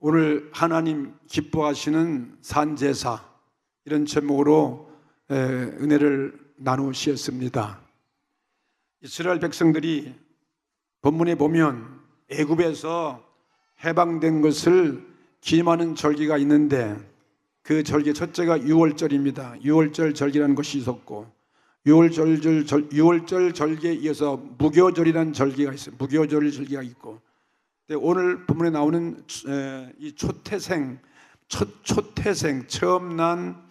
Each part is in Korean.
오늘 하나님 기뻐하시는 산제사 이런 제목으로 에, 은혜를 나누시었습니다. 이스라엘 백성들이 본문에 보면 애굽에서 해방된 것을 기념하는 절기가 있는데 그 절기 첫째가 6월절입니다. 6월절 절기라는 것이 있었고 6월절 절 6월절 절기에 이어서 무교절이라는 절기가 있어요. 무교절 절기가 있고 오늘 본문에 나오는 에, 이 초태생 초, 초태생 처음 난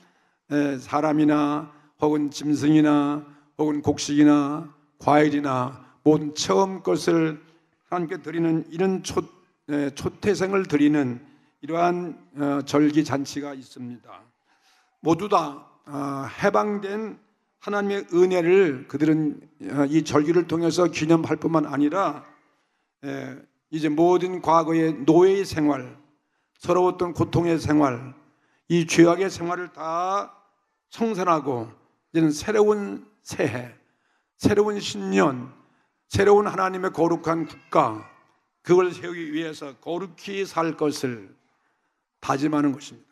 에, 사람이나 혹은 짐승이나 혹은 곡식이나 과일이나 모든 처음 것을 하나님께 드리는 이런 초, 에, 초태생을 드리는 이러한 어, 절기 잔치가 있습니다. 모두 다 어, 해방된 하나님의 은혜를 그들은 어, 이 절기를 통해서 기념할 뿐만 아니라 에, 이제 모든 과거의 노예의 생활, 서러웠던 고통의 생활, 이 죄악의 생활을 다 청산하고 이제는 새로운 새해, 새로운 신년, 새로운 하나님의 거룩한 국가, 그걸 세우기 위해서 거룩히 살 것을 다짐하는 것입니다.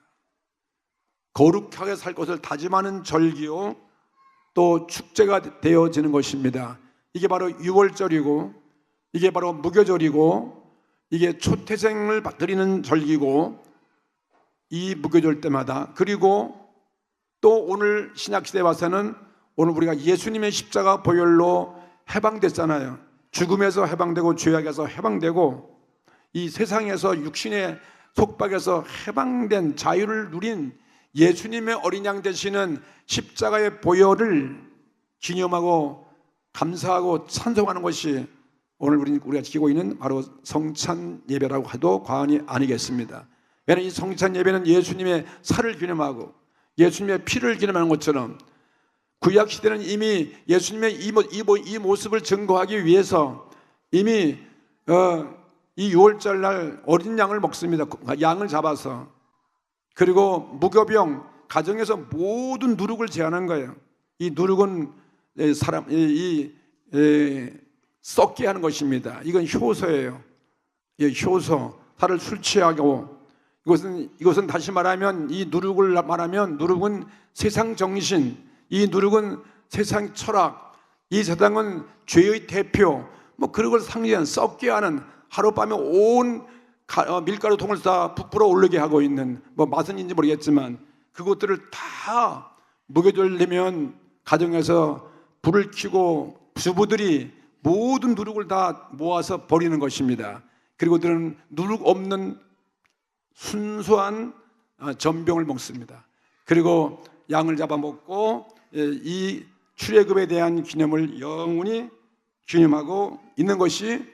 거룩하게 살 것을 다짐하는 절기요, 또 축제가 되어지는 것입니다. 이게 바로 6월절이고, 이게 바로 무교절이고, 이게 초태생을 드리는 절기고, 이 무교절 때마다, 그리고 또 오늘 신약시대에 와서는 오늘 우리가 예수님의 십자가 보혈로 해방됐잖아요. 죽음에서 해방되고 죄악에서 해방되고 이 세상에서 육신의 속박에서 해방된 자유를 누린 예수님의 어린 양 되시는 십자가의 보혈을 기념하고 감사하고 찬송하는 것이 오늘 우리 우리가 지키고 있는 바로 성찬 예배라고 해도 과언이 아니겠습니다. 왜냐하면 이 성찬 예배는 예수님의 살을 기념하고 예수님의 피를 기념하는 것처럼 구약 시대는 이미 예수님의 이, 모- 이, 모- 이 모습을 증거하기 위해서 이미 어, 이 6월절 날 어린 양을 먹습니다. 양을 잡아서 그리고 무교병 가정에서 모든 누룩을 제한한 거예요. 이 누룩은 에, 사람 이, 이 에, 썩게 하는 것입니다. 이건 효소예요. 예, 효소 살을 술 취하고 이것은 이것은 다시 말하면 이 누룩을 말하면 누룩은 세상 정신, 이 누룩은 세상 철학, 이 세상은 죄의 대표, 뭐 그런 걸 상징하는 썩게 하는 하룻밤에 온 가- 어, 밀가루 통을 다 부풀어 오르게 하고 있는 뭐 맛은인지 모르겠지만 그것들을 다 무교절 되면 가정에서 불을 켜고 주부들이 모든 누룩을 다 모아서 버리는 것입니다. 그리고 그들은 누룩 없는 순수한 어, 전병을 먹습니다. 그리고 양을 잡아 먹고 예, 이 출애굽에 대한 기념을 영원히 기념하고 있는 것이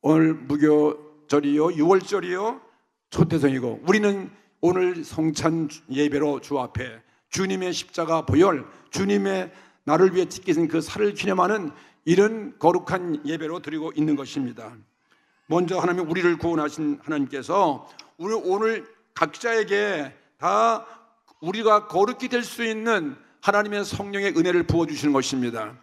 오늘 무교절이요, 6월절이요, 초태성이고 우리는 오늘 성찬 예배로 주 앞에 주님의 십자가 보혈, 주님의 나를 위해 찢기신 그 살을 기념하는 이런 거룩한 예배로 드리고 있는 것입니다. 먼저 하나님 우리를 구원하신 하나님께서 우리 오늘 각자에게 다 우리가 거룩히 될 수 있는 하나님의 성령의 은혜를 부어 주시는 것입니다.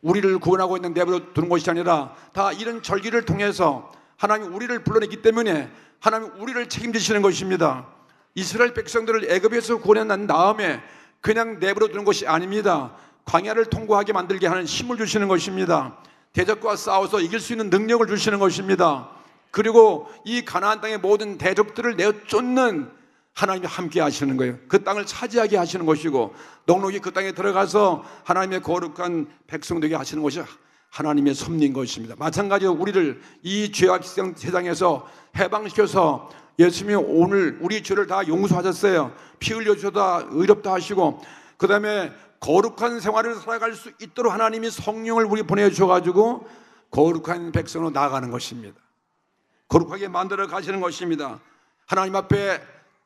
우리를 구원하고 있는 내버려 두는 것이 아니라 다 이런 절기를 통해서 하나님 우리를 불러내기 때문에 하나님 우리를 책임지시는 것입니다. 이스라엘 백성들을 애굽에서 구원해 난 다음에 그냥 내버려 두는 것이 아닙니다. 광야를 통과하게 만들게 하는 힘을 주시는 것입니다. 대적과 싸워서 이길 수 있는 능력을 주시는 것입니다. 그리고 이 가나안 땅의 모든 대적들을 내어 쫓는 하나님이 함께 하시는 거예요. 그 땅을 차지하게 하시는 것이고 넉넉히 그 땅에 들어가서 하나님의 거룩한 백성 되게 하시는 것이 하나님의 섭리인 것입니다. 마찬가지로 우리를 이 죄악 세상- 세상에서 해방시켜서 예수님이 오늘 우리 죄를 다 용서하셨어요. 피 흘려 주셔다 의롭다 하시고 그 다음에 거룩한 생활을 살아갈 수 있도록 하나님이 성령을 우리 보내 주셔 가지고 거룩한 백성으로 나아가는 것입니다. 거룩하게 만들어 가시는 것입니다. 하나님 앞에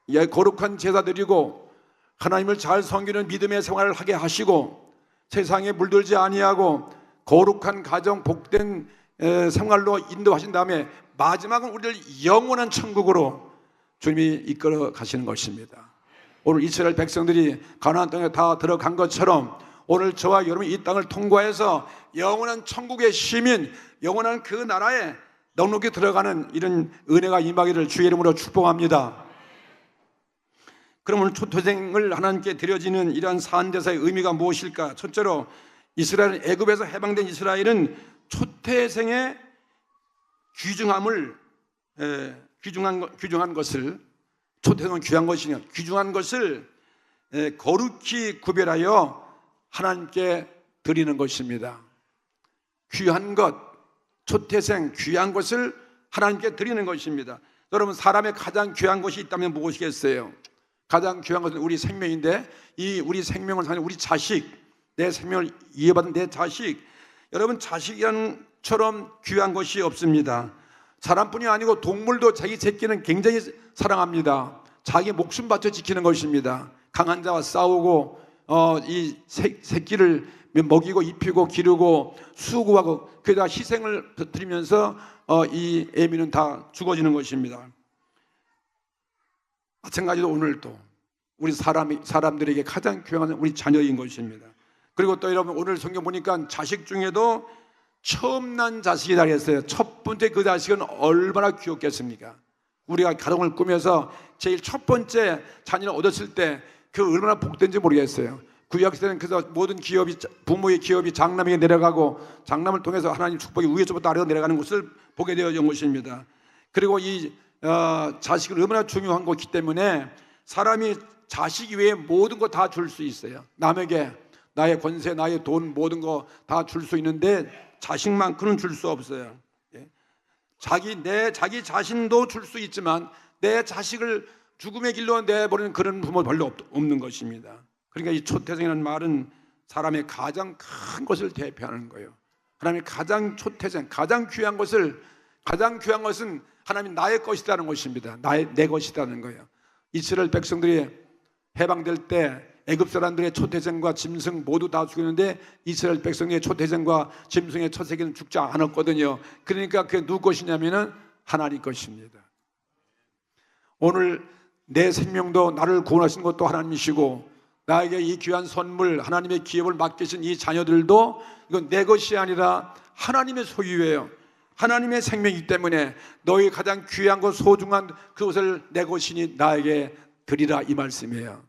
예, 거룩한 제사 드리고 하나님을 잘 섬기는 믿음의 생활을 하게 하시고 세상에 물들지 아니하고 거룩한 가정 복된 에, 생활로 인도하신 다음에 마지막은 우리를 영원한 천국으로 주님이 이끌어 가시는 것입니다. 오늘 이스라엘 백성들이 가나안 땅에 다 들어간 것처럼 오늘 저와 여러분이 이 땅을 통과해서 영원한 천국의 시민, 영원한 그 나라에 넉넉히 들어가는 이런 은혜가 임하기를 주의 이름으로 축복합니다. 그러면 초토생을 하나님께 드려지는 이러한 사한제사의 의미가 무엇일까? 첫째로 이스라엘 애굽에서 해방된 이스라엘은 초태생의 귀중함을 에, 귀중한 것- 귀중한 것을 초태생은 귀한 것이냐 귀중한 것을 에, 거룩히 구별하여 하나님께 드리는 것입니다. 귀한 것, 초태생 귀한 것을 하나님께 드리는 것입니다. 여러분 사람의 가장 귀한 것이 있다면 무엇이겠어요? 가장 귀한 것은 우리 생명인데 이 우리 생명을 사는 우리 자식, 내 생명을 이어받은 내 자식, 여러분 자식이라는 처럼 귀한 것이 없습니다. 사람뿐이 아니고 동물도 자기 새끼는 굉장히 사랑합니다. 자기 목숨 바쳐 지키는 것입니다. 강한 자와 싸우고 어, 이 새, 새끼를 먹이고 입히고 기르고 수고하고 그에다 희생을 드리면서 어, 이 애미는 다 죽어지는 것입니다. 마찬가지로 오늘도 우리 사람이 사람들에게 가장 귀한 우리 자녀인 것입니다. 그리고 또 여러분 오늘 성경 보니까 자식 중에도 처음 난 자식이다 그랬어요. 첫 번째 그 자식은 얼마나 귀엽겠습니까? 우리가 가정을 꾸며서 제일 첫 번째 자녀를 얻었을 때 그 얼마나 복된지 모르겠어요. 구약 시대는 그래서 모든 기업이 부모의 기업이 장남에게 내려가고 장남을 통해서 하나님 축복이 위에서부터 아래로 내려가는 것을 보게 되어진 것입니다. 그리고 이 어, 자식은 얼마나 중요한 것이기 때문에 사람이 자식 외에 모든 거 다 줄 수 있어요. 남에게 나의 권세, 나의 돈 모든 거 다 줄 수 있는데 자식만큼은 줄 수 없어요. 예. 자기 내 자기 자신도 줄 수 있지만 내 자식을 죽음의 길로 내버리는 그런 부모 별로 없, 없는 것입니다. 그러니까 이 초태생이라는 말은 사람의 가장 큰 것을 대표하는 거예요. 하나님의 가장 초태생, 가장 귀한 것을 가장 귀한 것은 하나님 나의 것이라는 것입니다. 나의 내 것이라는 거예요. 이스라엘 백성들이 해방될 때 애굽 사람들의 초태생과 짐승 모두 다 죽였는데 이스라엘 백성의 초태생과 짐승의 초세기는 죽지 않았거든요. 그러니까 그게 누구 것이냐면은 하나님 것입니다. 오늘 내 생명도 나를 구원하신 것도 하나님이시고 나에게 이 귀한 선물 하나님의 기업을 맡기신 이 자녀들도 이건 내 것이 아니라 하나님의 소유예요. 하나님의 생명이기 때문에 너희 가장 귀한 것 소중한 그것을 내 것이니 나에게 드리라 이 말씀이에요.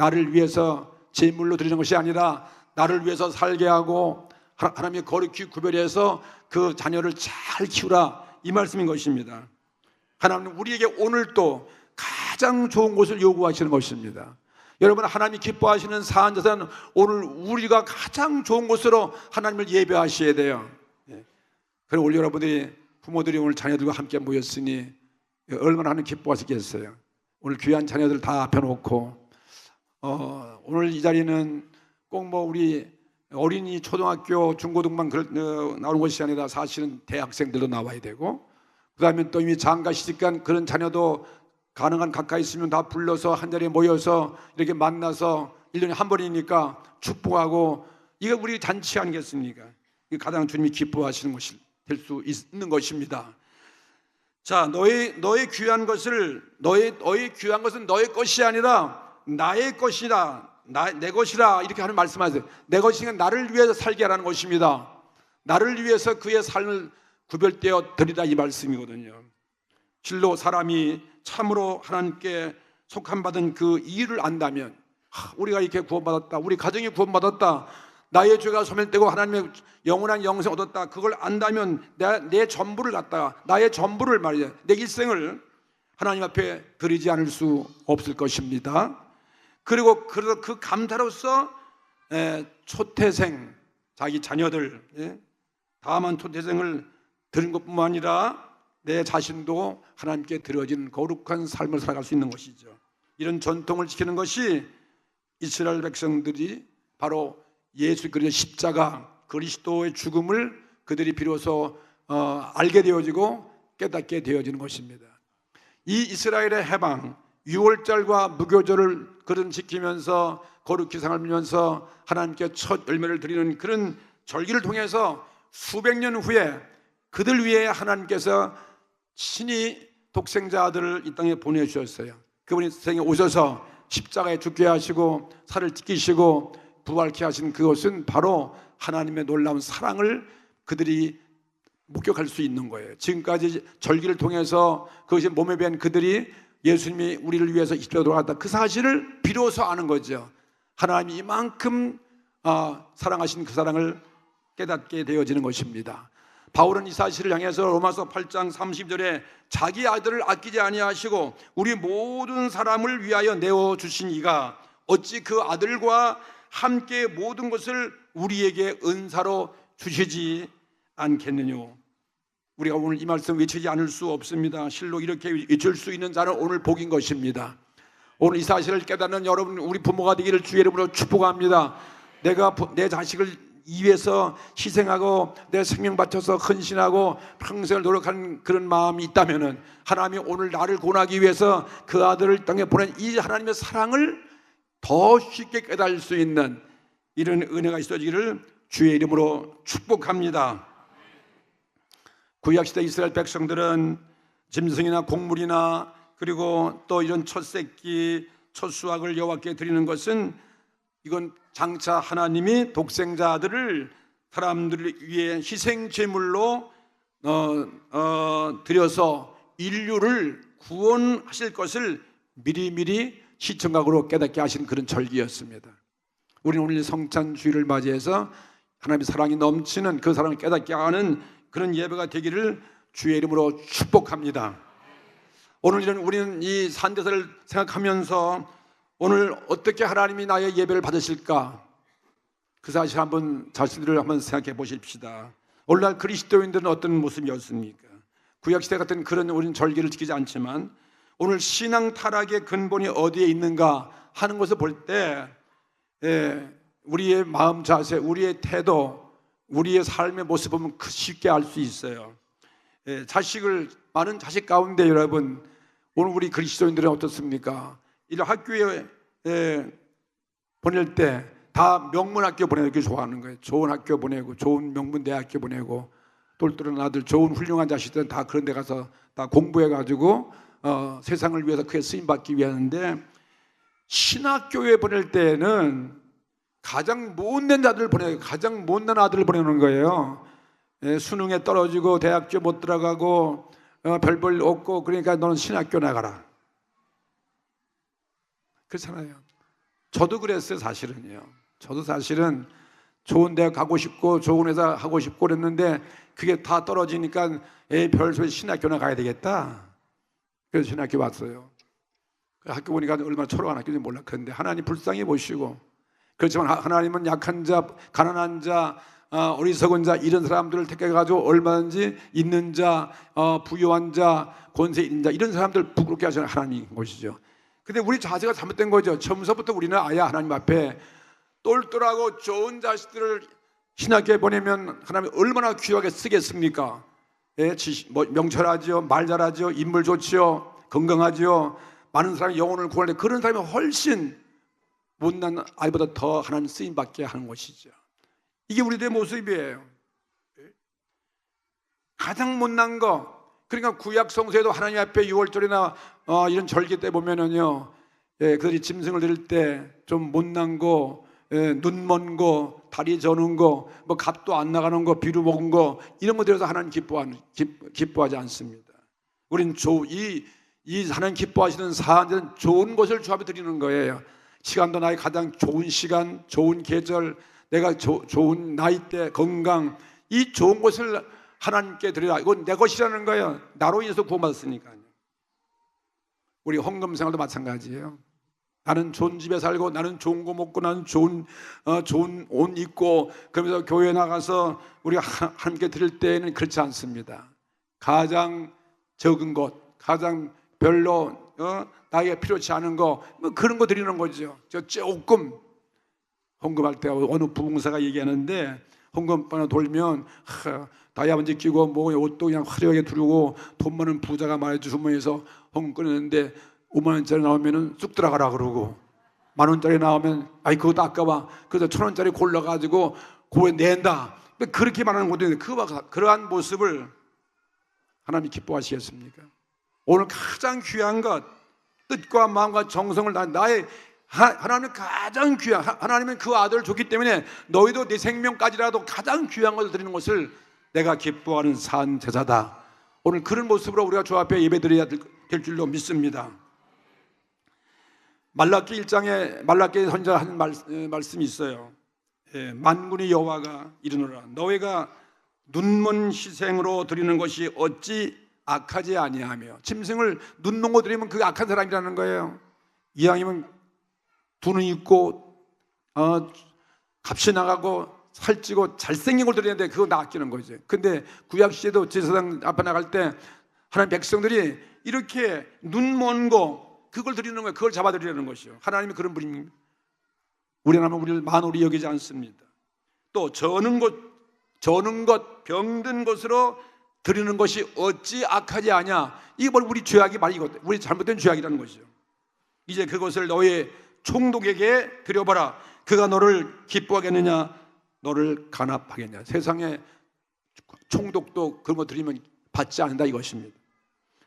나를 위해서 제물로 드리는 것이 아니라 나를 위해서 살게 하고 하- 하나님의 거룩히 구별해서 그 자녀를 잘 키우라 이 말씀인 것입니다. 하나님 우리에게 오늘도 가장 좋은 것을 요구하시는 것입니다. 여러분 하나님이 기뻐하시는 사안자는 오늘 우리가 가장 좋은 것으로 하나님을 예배하셔야 돼요. 예. 그리고 우리 여러분들이 부모들이 오늘 자녀들과 함께 모였으니 얼마나 하나님 기뻐하시겠어요. 오늘 귀한 자녀들 다 앞혀놓고 어, 오늘 이 자리는 꼭 뭐 우리 어린이 초등학교 중고등만 그럴- 어, 나오는 것이 아니라 사실은 대학생들도 나와야 되고 그다음에 또 이미 장가 시집간 그런 자녀도 가능한 가까이 있으면 다 불러서 한 자리에 모여서 이렇게 만나서 1년에 한 번이니까 축복하고 이게 우리 잔치 아니겠습니까? 가장 주님이 기뻐하시는 것이 될 수 있는 것입니다. 자, 너의 너의 귀한 것을 너의 너의 귀한 것은 너의 것이 아니라 나의 것이다. 나, 내 것이라 이렇게 하는 말씀하세요. 내 것이면 나를 위해서 살게 하라는 것입니다. 나를 위해서 그의 삶을 구별되어 드리라 이 말씀이거든요. 실로 사람이 참으로 하나님께 속한 받은 그 이유를 안다면 하, 우리가 이렇게 구원받았다. 우리 가정이 구원받았다. 나의 죄가 소멸되고 하나님의 영원한 영생 얻었다. 그걸 안다면 내, 내 전부를 갖다가 나의 전부를 말이야. 내 일생을 하나님 앞에 드리지 않을 수 없을 것입니다. 그리고 그래서 그 감사로서 에, 초태생 자기 자녀들 예? 다만 초태생을 드린 것뿐만 아니라 내 자신도 하나님께 드려진 거룩한 삶을 살아갈 수 있는 것이죠. 이런 전통을 지키는 것이 이스라엘 백성들이 바로 예수 그리스도의 십자가 그리스도의 죽음을 그들이 비로소 어, 알게 되어지고 깨닫게 되어지는 것입니다. 이 이스라엘의 해방, 6월절과 무교절을 그런 지키면서 거룩히 살면서 하나님께 첫 열매를 드리는 그런 절기를 통해서 수백 년 후에 그들 위해 하나님께서 신이 독생자 아들을 이 땅에 보내주셨어요. 그분이 세상에 오셔서 십자가에 죽게 하시고 살을 찢기시고 부활케 하신 그것은 바로 하나님의 놀라운 사랑을 그들이 목격할 수 있는 거예요. 지금까지 절기를 통해서 그것이 몸에 배한 그들이 예수님이 우리를 위해서 이집트로 돌아갔다 그 사실을 비로소 아는 거죠. 하나님이 이만큼 아, 사랑하신 그 사랑을 깨닫게 되어지는 것입니다. 바울은 이 사실을 향해서 로마서 8장 30절에 자기 아들을 아끼지 아니하시고 우리 모든 사람을 위하여 내어 주신 이가 어찌 그 아들과 함께 모든 것을 우리에게 은사로 주시지 않겠느냐. 우리가 오늘 이 말씀 외치지 않을 수 없습니다. 실로 이렇게 외칠 수 있는 자는 오늘 복인 것입니다. 오늘 이 사실을 깨닫는 여러분 우리 부모가 되기를 주의 이름으로 축복합니다. 내가 부- 내 자식을 이 위해서 희생하고 내 생명 바쳐서 헌신하고 평생을 노력한 그런 마음이 있다면은 하나님이 오늘 나를 구원하기 위해서 그 아들을 땅에 보낸 이 하나님의 사랑을 더 쉽게 깨달을 수 있는 이런 은혜가 있어지기를 주의 이름으로 축복합니다. 구약시대 이스라엘 백성들은 짐승이나 곡물이나 그리고 또 이런 첫 새끼, 첫 수확을 여호와께 드리는 것은 이건 장차 하나님이 독생자들을 사람들을 위해 희생 제물로 어, 어, 드려서 인류를 구원하실 것을 미리미리 시청각으로 깨닫게 하신 그런 절기였습니다. 우리는 오늘 성찬 주일을 맞이해서 하나님의 사랑이 넘치는 그 사랑을 깨닫게 하는 그런 예배가 되기를 주의 이름으로 축복합니다. 오늘 이런 우리는 이 산대사를 생각하면서 오늘 어떻게 하나님이 나의 예배를 받으실까? 그 사실 한번 자신들을 한번 생각해 보십시다. 오늘날 그리스도인들은 어떤 모습이었습니까? 구약시대 같은 그런 우리는 절기를 지키지 않지만 오늘 신앙 타락의 근본이 어디에 있는가 하는 것을 볼때 우리의 마음 자세, 우리의 태도, 우리의 삶의 모습 보면 그 쉽게 알 수 있어요. 예, 자식을 많은 자식 가운데 여러분 오늘 우리 그리스도인들은 어떻습니까? 이런 학교에 예, 보낼 때 다 명문 학교 보내기 좋아하는 거예요. 좋은 학교 보내고 좋은 명문 대학교 보내고 똘똘한 아들 좋은 훌륭한 자식들은 다 그런 데 가서 다 공부해 가지고 어, 세상을 위해서 크게 쓰임 받기 위하는데 신학교에 보낼 때는 가장 못된 자들을 보내 가장 못난 아들을 보내는 거예요. 예, 수능에 떨어지고 대학교 못 들어가고 어, 별볼 없고 그러니까 너는 신학교 나가라. 그렇잖아요. 저도 그랬어요, 사실은요. 저도 사실은 좋은 대학 가고 싶고 좋은 회사 하고 싶고 그랬는데 그게 다 떨어지니까 별소리 신학교나 가야 되겠다. 그래서 신학교 왔어요. 그 학교 보니까 얼마나 초라한 학교인지 몰라. 그런데 하나님 불쌍히 보시고 그렇지만 하- 하나님은 약한 자, 가난한 자, 어, 어리석은 자 이런 사람들을 택해가지고 얼마든지 있는 자, 어, 부유한 자, 권세 있는 자 이런 사람들 부끄럽게 하시는 하나님인 것이죠. 근데 우리 자세가 잘못된 거죠. 처음서부터 우리는 아예 하나님 앞에 똘똘하고 좋은 자식들을 신학교에 보내면 하나님 얼마나 귀하게 쓰겠습니까? 예, 뭐 명철하지요, 말 잘하지요, 인물 좋지요, 건강하지요. 많은 사람이 영혼을 구하는데 그런 사람이 훨씬 못난 아이보다 더 하나님 쓰임 받게 하는 것이죠. 이게 우리들의 모습이에요. 가장 못난 거. 그러니까 구약 성서에도 하나님 앞에 6월절이나 어, 이런 절기 때 보면은요, 예, 그들이 짐승을 드릴 때좀 못난 거, 예, 눈먼 거, 다리 저는 거, 뭐 값도 안 나가는 거, 비루 먹은 거 이런 거 들여서 하나님 기뻐하는 기, 기뻐하지 않습니다. 우리는 이, 이 하나님 기뻐하시는 사안들은 좋은 것을 주 앞에 드리는 거예요. 시간도 나의 가장 좋은 시간, 좋은 계절, 내가 조- 좋은 나이대, 건강 이 좋은 것을 하나님께 드리라. 이건 내 것이라는 거예요. 나로 인해서 구원받았으니까요. 우리 헌금 생활도 마찬가지예요. 나는 좋은 집에 살고 나는 좋은 거 먹고 나는 좋은 어, 좋은 옷 입고 그러면서 교회 나가서 우리가 하- 하나님께 드릴 때는 그렇지 않습니다. 가장 적은 것, 가장 별로 어, 나에게 필요치 않은 거, 뭐 그런 거 드리는 거죠. 저 조금 헌금할 때 어느 부흥사가 얘기하는데 헌금바나 돌면 하, 다이아몬드 끼고 뭐 옷도 그냥 화려하게 두르고 돈 많은 부자가 말해 주머니에서 헌금 꺼내는데 5만 원짜리 나오면은 쑥 들어가라 그러고 만 원짜리 나오면 아이 그것도 아까워 그래서 천 원짜리 골라가지고 고에 낸다 그렇게 말하는 것도 그 그러한 모습을 하나님이 기뻐하시겠습니까? 오늘 가장 귀한 것 뜻과 마음과 정성을 다 나의 하- 하나님은 가장 귀한 하- 하나님은 그 아들을 줬기 때문에 너희도 내 생명까지라도 가장 귀한 것을 드리는 것을 내가 기뻐하는 산 제사다. 오늘 그런 모습으로 우리가 주 앞에 예배드려야 될, 될 줄로 믿습니다. 말라기 1장에 말라기 선자 한 말, 에, 말씀이 있어요. 예, 만군의 여호와가 이르노라 너희가 눈먼 희생으로 드리는 것이 어찌 악하지 아니하며 짐승을 눈먼 드리면 그게 악한 사람이라는 거예요. 이왕이면 두는 있고 어, 값이 나가고 살찌고 잘생긴 걸 드리는데 그거 나 아끼는 거죠. 근데 구약 시대도 제사장 앞에 나갈 때 하나님 백성들이 이렇게 눈먼 거 그걸 드리는 거예요. 그걸 잡아 드리는 것이요. 하나님이 그런 분입니다. 우리 하나님은 우리를 만홀히 여기지 않습니다. 또 저는 것 저는 것 병든 것으로 드리는 것이 어찌 악하지 아냐? 바로 우리 죄악이 말 이거 우리 잘못된 죄악이라는 것이죠. 이제 그것을 너의 총독에게 드려봐라. 그가 너를 기뻐하겠느냐? 너를 간합하겠냐? 세상에 총독도 그런 거 드리면 받지 않는다 이것입니다.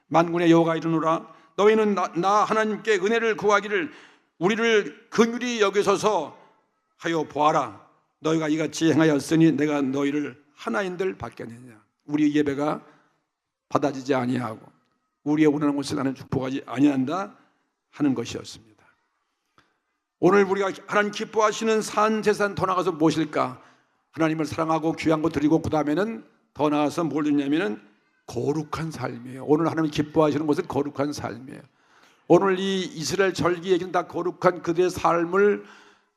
만군의 여호가 이르노라 너희는 나, 나 하나님께 은혜를 구하기를 우리를 긍휼히 여기소서 하여 보아라. 너희가 이같이 행하였으니 내가 너희를 하나인들 받겠느냐? 우리 예배가 받아지지 아니하고 우리의 원하는 것을 나는 축복하지 아니한다 하는 것이었습니다. 오늘 우리가 하나님 기뻐하시는 산 재산 더 나가서 무엇일까? 하나님을 사랑하고 귀한 거 드리고 그 다음에는 더 나아서 뭘 드냐면은 거룩한 삶이에요. 오늘 하나님 기뻐하시는 것은 거룩한 삶이에요. 오늘 이 이스라엘 절기 얘기는 다 거룩한 그들의 삶을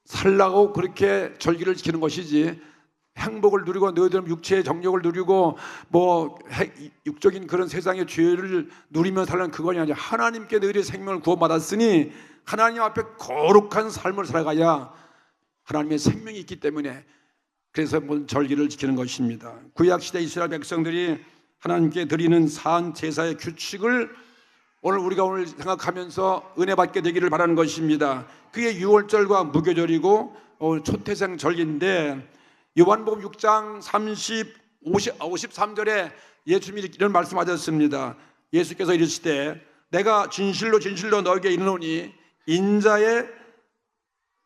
살라고 그렇게 절기를 지키는 것이지 행복을 누리고 너희들은 육체의 정력을 누리고 뭐 해- 육적인 그런 세상의 죄를 누리며 살는 그건이 아니라 하나님께 너희의 생명을 구원받았으니 하나님 앞에 거룩한 삶을 살아가야 하나님의 생명이 있기 때문에 그래서 절기를 지키는 것입니다. 구약 시대 이스라엘 백성들이 하나님께 드리는 산 제사의 규칙을 오늘 우리가 오늘 생각하면서 은혜 받게 되기를 바라는 것입니다. 그게 유월절과 무교절이고 초태생 절기인데 요한복음 6장 30 50 53절에 예수님이 이런 말씀하셨습니다. 예수께서 이르시되 내가 진실로 진실로 너에게 이르노니 인자의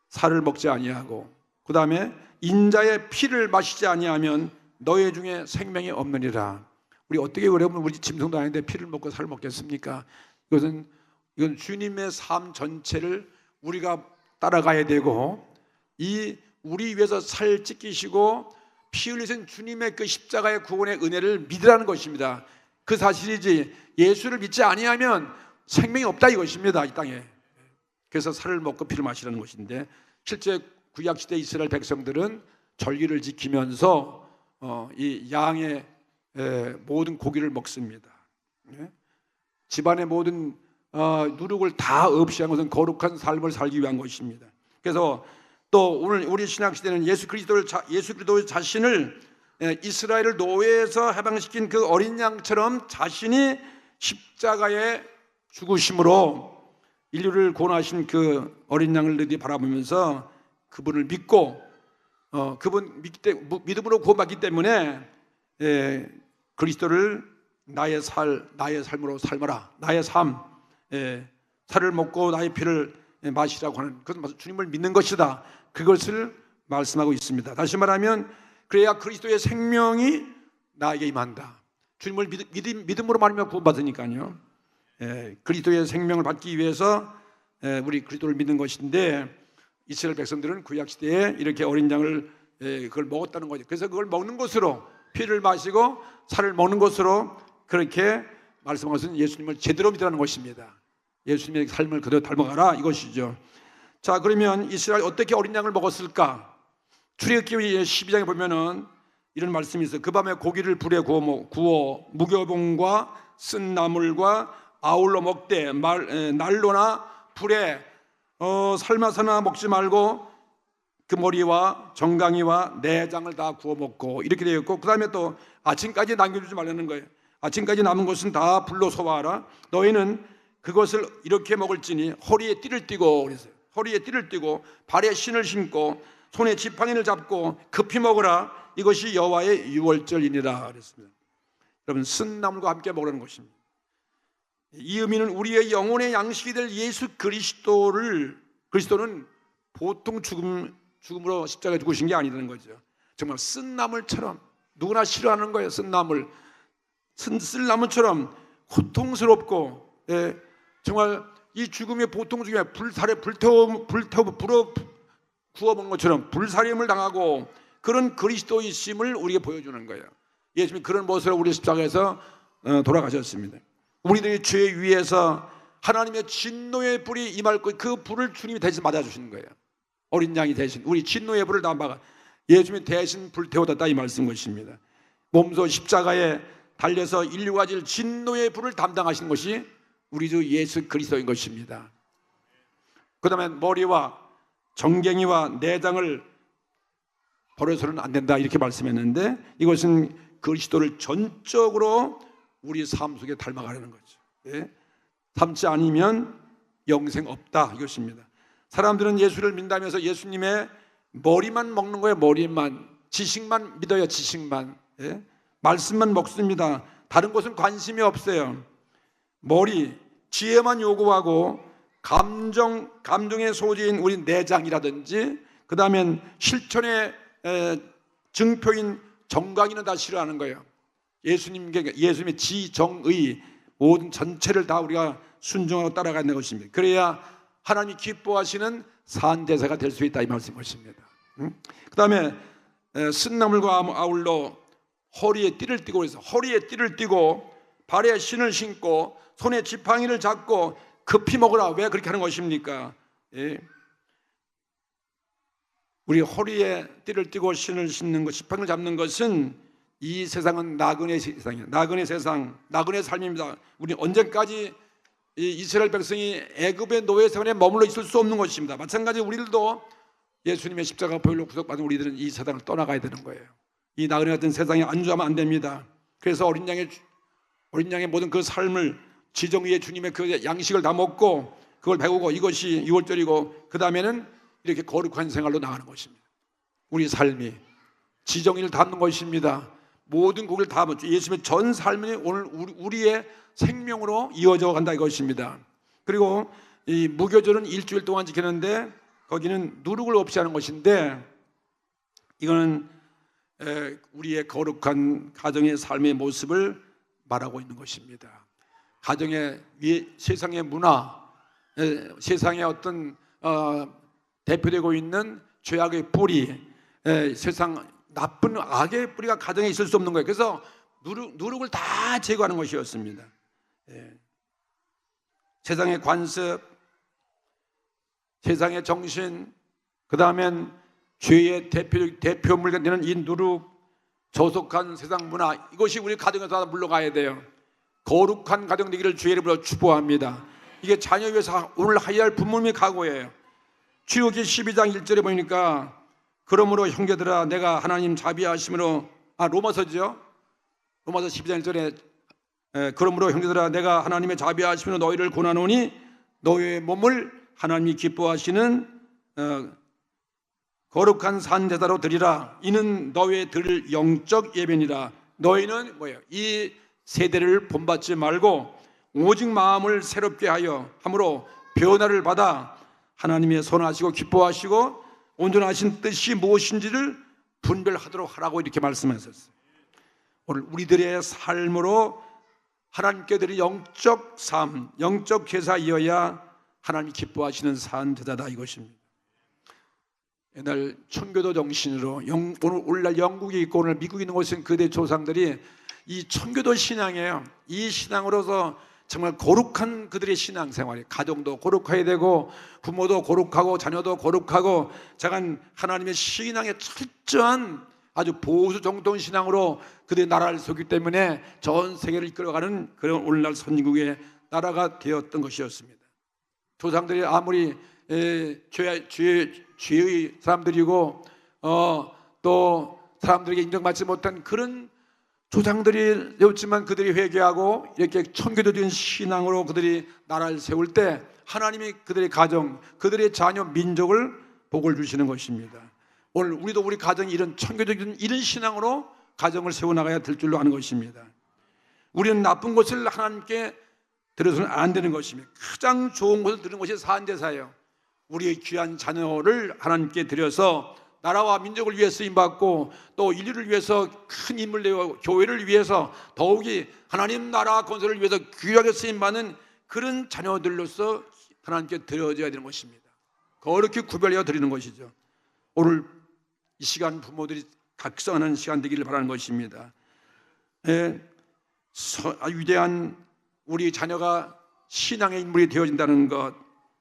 살을 먹지 아니하고 그 다음에 인자의 피를 마시지 아니하면 너희 중에 생명이 없느니라. 우리 어떻게 그러면 우리 짐승도 아닌데 피를 먹고 살을 먹겠습니까? 이것은 이건 주님의 삶 전체를 우리가 따라가야 되고 이 우리 위해서 살 찢기시고 피 흘리신 주님의 그 십자가의 구원의 은혜를 믿으라는 것입니다. 그 사실이지 예수를 믿지 아니하면 생명이 없다 이것입니다. 이 땅에. 그래서 살을 먹고 피를 마시라는 것인데 실제 구약 시대 이스라엘 백성들은 절기를 지키면서 어, 이 양의 에, 모든 고기를 먹습니다. 예? 집안의 모든 어, 누룩을 다 없이 한 것은 거룩한 삶을 살기 위한 것입니다. 그래서 또 오늘 우리 신학 시대는 예수 그리스도를 자, 예수 그리스도 자신을 에, 이스라엘을 노예에서 해방시킨 그 어린 양처럼 자신이 십자가에 죽으심으로 인류를 구원하신 그 어린 양을 너희들이 바라보면서 그분을 믿고 어, 그분 믿음으로 구원받기 때문에 예, 그리스도를 나의 살 나의 삶으로 삶아라. 나의 삶 예, 살을 먹고 나의 피를 예, 마시라고 하는 그것은 주님을 믿는 것이다 그것을 말씀하고 있습니다 다시 말하면 그래야 그리스도의 생명이 나에게 임한다 주님을 믿, 믿음, 믿음으로 말하면 구원받으니까요 예, 그리스도의 생명을 받기 위해서 예, 우리 그리스도를 믿는 것인데 이스라엘 백성들은 구약 시대에 이렇게 어린 양을 예, 그걸 먹었다는 거죠. 그래서 그걸 먹는 것으로 피를 마시고 살을 먹는 것으로 그렇게 것은 예수님을 제대로 믿으라는 것입니다. 예수님의 삶을 그대로 닮아가라 이것이죠. 자 그러면 이스라엘 어떻게 어린 양을 먹었을까? 출애굽기 12장에 보면은 이런 말씀이 있어요. 그 밤에 고기를 불에 구워, 먹- 구워 무교봉과 쓴 나물과 아울러 먹되 말, 에, 난로나 불에 어, 삶아서나 먹지 말고 그 머리와 정강이와 내장을 다 구워 먹고 이렇게 되어 있고 그 다음에 또 아침까지 남겨주지 말라는 거예요. 아침까지 남은 것은 다 불로 소화하라. 너희는 그것을 이렇게 먹을지니 허리에 띠를 띠고 그랬어요. 허리에 띠를 띠고 발에 신을 신고 손에 지팡이를 잡고 급히 먹으라. 이것이 여호와의 유월절이니라 그랬습니다. 여러분 쓴나물과 함께 먹으라는 것입니다. 이 의미는 우리의 영혼의 양식이 될 예수 그리스도를 그리스도는 보통 죽음 죽음으로 십자가에 죽으신 게 아니라는 거죠. 정말 쓴나물처럼 누구나 싫어하는 거예요. 쓴 나물. 쓴, 쓸 나무처럼 고통스럽고 예, 정말 이 죽음의 보통 중에 불살에 불태워 불태워 불어 구워 먹는 것처럼 불살임을 당하고 그런 그리스도이심을 우리에게 보여주는 거예요. 예수님이 그런 모습으로 우리 십자가에서 어, 돌아가셨습니다. 우리들이 죄 위에서 하나님의 진노의 불이 임할 것, 그 불을 주님이 대신 맞아주시는 거예요. 어린 양이 대신 우리 진노의 불을 다 막아 예수님이 대신 불태워졌다 이 말씀 것입니다. 몸소 십자가에 달려서 인류가 질 진노의 불을 담당하신 것이 우리 주 예수 그리스도인 것입니다. 그 다음에 머리와 정갱이와 내장을 버려서는 안 된다 이렇게 말씀했는데 이것은 그리스도를 전적으로 우리 삶 속에 닮아가려는 거죠. 예? 닮지 않으면 영생 없다 이것입니다. 사람들은 예수를 믿다면서 예수님의 머리만 먹는 거예요. 머리만 지식만 믿어요. 지식만 예? 말씀만 먹습니다. 다른 것은 관심이 없어요. 머리 지혜만 요구하고 감정 감정의 소지인 우리 내장이라든지 그 다음엔 실천의 에, 증표인 정강이는 다 싫어하는 거예요. 예수님께 예수님의 지정의 모든 전체를 다 우리가 순종하고 따라가는 것입니다. 그래야 하나님이 기뻐하시는 산대사가 될 수 있다 이 말씀 것입니다. 그 다음에 쓴나물과 아울러 허리에 띠를 띠고 그래서 허리에 띠를 띠고 발에 신을 신고 손에 지팡이를 잡고 급히 먹으라 왜 그렇게 하는 것입니까? 예. 우리 허리에 띠를 띠고 신을 신는 것, 지팡이를 잡는 것은 이 세상은 나그네 세상이에요. 나그네 세상, 나그네 삶입니다. 우리 언제까지 이 이스라엘 백성이 애굽의 노예 생활에 머물러 있을 수 없는 것입니다. 마찬가지 우리들도 예수님의 십자가 보혈로 구속받은 우리들은 이 세상을 떠나가야 되는 거예요. 이 나그네 같은 세상에 안주하면 안 됩니다. 그래서 어린 양의 어린 양의 모든 그 삶을 지정의의 주님의 그 양식을 다 먹고 그걸 배우고 이것이 6월절이고 그 다음에는 이렇게 거룩한 생활로 나가는 것입니다. 우리 삶이 지정의를 담는 것입니다. 모든 곡을 다 예수님의 전 삶이 오늘 우리의 생명으로 이어져 간다 이것입니다. 그리고 이 무교절은 일주일 동안 지키는데 거기는 누룩을 없이 하는 것인데 이거는 우리의 거룩한 가정의 삶의 모습을 말하고 있는 것입니다. 가정의 세상의 문화, 세상의 어떤 어, 대표되고 있는 죄악의 뿌리, 세상 나쁜 악의 뿌리가 가정에 있을 수 없는 거예요. 그래서 누룩, 누룩을 다 제거하는 것이었습니다. 예. 세상의 관습, 세상의 정신, 그 다음엔 죄의 대표, 대표물가 되는 이 누룩, 저속한 세상 문화, 이것이 우리 가정에서 물러가야 돼요. 거룩한 가정 되기를 주의 이름으로 축복합니다. 이게 자녀 위해서 오늘 하야 할 부모님의 각오예요. 출애굽기 12장 1절에 보니까 그러므로 형제들아 내가 하나님 자비하심으로 아 로마서죠. 로마서 12장 1절에 그러므로 형제들아 내가 하나님의 자비하심으로 너희를 고난하노니 너희의 몸을 하나님이 기뻐하시는 어, 거룩한 산 제사로 드리라 이는 너희의 들 영적 예배니라 너희는 뭐예요? 이 세대를 본받지 말고 오직 마음을 새롭게 하여 함으로 변화를 받아 하나님의 선하시고 기뻐하시고 온전하신 뜻이 무엇인지를 분별하도록 하라고 이렇게 말씀하셨어요. 오늘 우리들의 삶으로 하나님께 드린 영적 삶, 영적 계사이어야 하나님이 기뻐하시는 산대다다 이것입니다. 옛날 청교도 정신으로 영, 오늘 오늘날 영국이 있고 오늘 미국이 있는 곳은 그대 조상들이 이 청교도 신앙이에요. 이 신앙으로서 정말 거룩한 그들의 신앙생활이 가정도 거룩해야 되고 부모도 거룩하고 자녀도 거룩하고 작은 하나님의 신앙에 철저한 아주 보수 정통 신앙으로 그들의 나라를 세기 때문에 전 세계를 이끌어가는 그런 오늘날 선진국의 나라가 되었던 것이었습니다. 조상들이 아무리 죄, 죄, 죄의 사람들이고 어, 또 사람들에게 인정받지 못한 그런 조상들이 되었지만 그들이 회개하고 이렇게 청교도된 신앙으로 그들이 나라를 세울 때 하나님이 그들의 가정, 그들의 자녀, 민족을 복을 주시는 것입니다. 오늘 우리도 우리 가정이 이런 청교도된 이런 신앙으로 가정을 세워나가야 될 줄로 아는 것입니다. 우리는 나쁜 것을 하나님께 들어서는 안 되는 것입니다. 가장 좋은 것을 들은 것이 사안대사예요. 우리의 귀한 자녀를 하나님께 드려서 나라와 민족을 위해 쓰임 받고 또 인류를 위해서 큰 힘을 내어 교회를 위해서 더욱이 하나님 나라 건설을 위해서 귀하게 쓰임 받는 그런 자녀들로서 하나님께 드려져야 되는 것입니다. 그렇게 구별해야 드리는 것이죠. 오늘 이 시간 부모들이 각성하는 시간 되기를 바라는 것입니다. 예, 서- 아, 위대한 우리 자녀가 신앙의 인물이 되어진다는 것,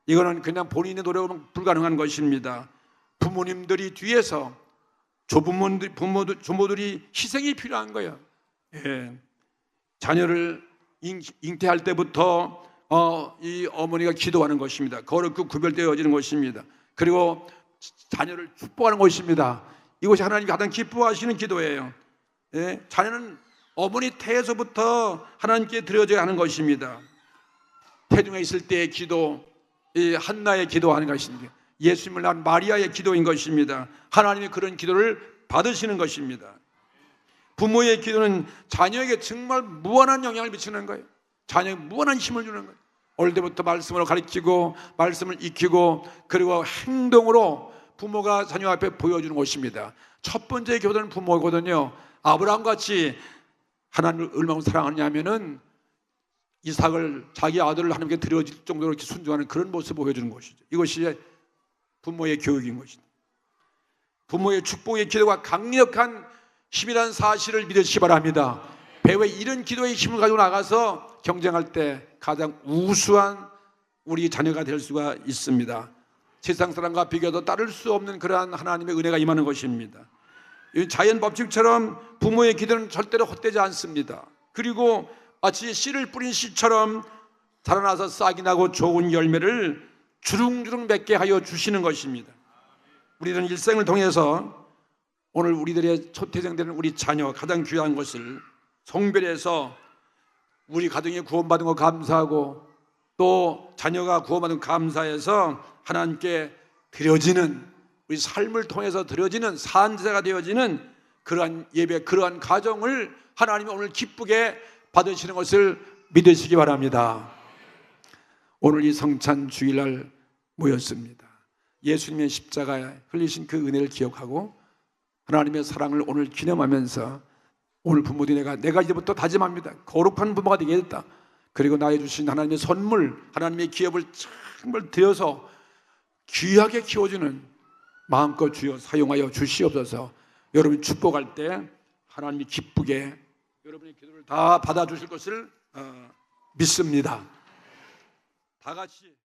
이거는 그냥 본인의 노력으로 불가능한 것입니다. 부모님들이 뒤에서 조부모들, 부모들, 조모들이 희생이 필요한 거예요. 예. 자녀를 잉, 잉태할 때부터 어, 이 어머니가 기도하는 것입니다. 거룩히 구별되어지는 것입니다. 그리고 자녀를 축복하는 것입니다. 이것이 하나님이 가장 기뻐하시는 기도예요. 예? 자녀는 어머니 태에서부터 하나님께 드려져야 하는 것입니다. 태중에 있을 때의 기도, 이 한나의 기도하는 것입니다. 예수님을 낳은 마리아의 기도인 것입니다. 하나님이 그런 기도를 받으시는 것입니다. 부모의 기도는 자녀에게 정말 무한한 영향을 미치는 거예요. 자녀에게 무한한 힘을 주는 거예요. 어릴 때부터 말씀으로 가르치고 말씀을 익히고 그리고 행동으로 부모가 자녀 앞에 보여주는 것입니다. 첫 번째 교도는 부모거든요. 아브라함 같이 하나님을 얼마나 사랑하냐면은 이삭을 자기 아들을 하나님께 드려질 정도로 이렇게 순종하는 그런 모습을 보여주는 것이죠. 이것이 부모의 교육인 것이다. 부모의 축복의 기도가 강력한 힘이라는 사실을 믿으시기 바랍니다. 배우에 이런 기도의 힘을 가지고 나가서 경쟁할 때 가장 우수한 우리 자녀가 될 수가 있습니다. 세상 사람과 비교해도 따를 수 없는 그러한 하나님의 은혜가 임하는 것입니다. 이 자연 법칙처럼 부모의 기도는 절대로 헛되지 않습니다. 그리고 마치 씨를 뿌린 씨처럼 자라나서 싹이 나고 좋은 열매를 주릉주릉 맺게 하여 주시는 것입니다. 우리는 일생을 통해서 오늘 우리들의 초태생되는 우리 자녀 가장 귀한 것을 성별해서 우리 가정이 구원받은 거 감사하고 또 자녀가 구원받은 거 감사해서 하나님께 드려지는 우리 삶을 통해서 드려지는 산제가 되어지는 그러한 예배 그러한 가정을 하나님이 오늘 기쁘게 받으시는 것을 믿으시기 바랍니다. 오늘 이 성찬 주일날 모였습니다. 예수님의 십자가에 흘리신 그 은혜를 기억하고 하나님의 사랑을 오늘 기념하면서 오늘 부모들이 내가 내가 이제부터 다짐합니다. 거룩한 부모가 되겠다. 그리고 나에 주신 하나님의 선물, 하나님의 기업을 정말 들여서 귀하게 키워주는 마음껏 주여 사용하여 주시옵소서. 여러분 축복할 때 하나님이 기쁘게 여러분의 기도를 다 받아주실 것을 어, 믿습니다. 다 같이.